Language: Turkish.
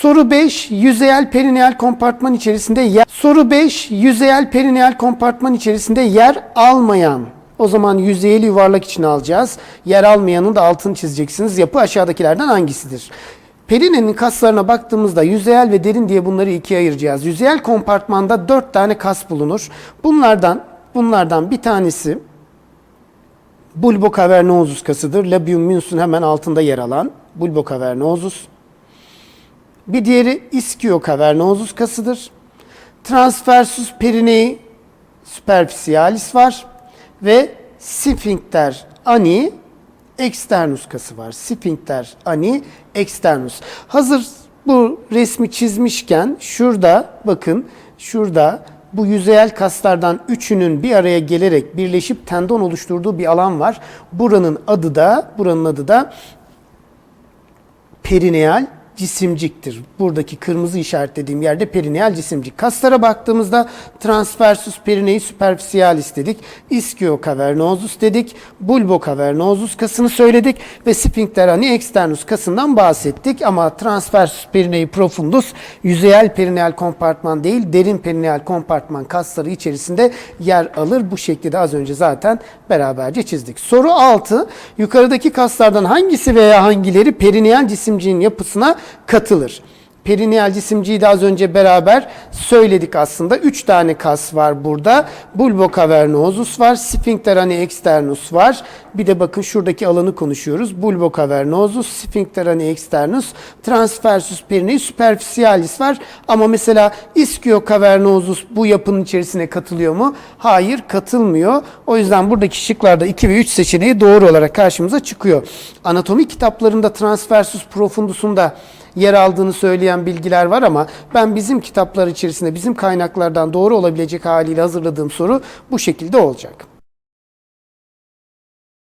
Soru 5, yüzeyel perineal kompartman içerisinde yer. Soru 5, yüzeyel perineal kompartman içerisinde yer almayan. O zaman yüzeyeli yuvarlak için alacağız. Yer almayanın da altını çizeceksiniz. Yapı aşağıdakilerden hangisidir? Perinenin kaslarına baktığımızda yüzeyel ve derin diye bunları ikiye ayıracağız. Yüzeyel kompartmanda 4 tane kas bulunur. Bunlardan bunlardan bir tanesi bulbocavernosus kasıdır. Labium minus'un hemen altında yer alan bulbocavernosus. Bir diğeri ischiocavernosus kasıdır. Transversus perinei superficialis var ve sphincter ani externus kası var. Sphincter ani externus. Hazır bu resmi çizmişken şurada bakın şurada bu yüzeyel kaslardan üçünün bir araya gelerek birleşip tendon oluşturduğu bir alan var. Buranın adı da buranın adı da perineal cisimciktir. Buradaki kırmızı işaretlediğim yerde perineal cisimcik. Kaslara baktığımızda transversus perinei superficialis dedik. Ischiocavernosus dedik. Bulbocavernosus kasını söyledik ve sphincter ani externus kasından bahsettik ama transversus perinei profundus yüzeyel perineal kompartman değil, derin perineal kompartman kasları içerisinde yer alır. Bu şekli de az önce zaten beraberce çizdik. Soru 6. Yukarıdaki kaslardan hangisi veya hangileri perineal cisimciğin yapısına katılır? Perineal cisimciği de az önce beraber söyledik aslında. Üç tane kas var burada. Bulbocavernosus var, sphincter ani externus var. Bir de bakın şuradaki alanı konuşuyoruz. Bulbocavernosus, sphincter ani externus, transversus perinei superficialis var. Ama mesela ischiocavernosus bu yapının içerisine katılıyor mu? Hayır, katılmıyor. O yüzden buradaki şıklarda 2 ve 3 seçeneği doğru olarak karşımıza çıkıyor. Anatomi kitaplarında transversus profundusunda yer aldığını söyleyen bilgiler var ama ben bizim kitaplar içerisinde bizim kaynaklardan doğru olabilecek haliyle hazırladığım soru bu şekilde olacak.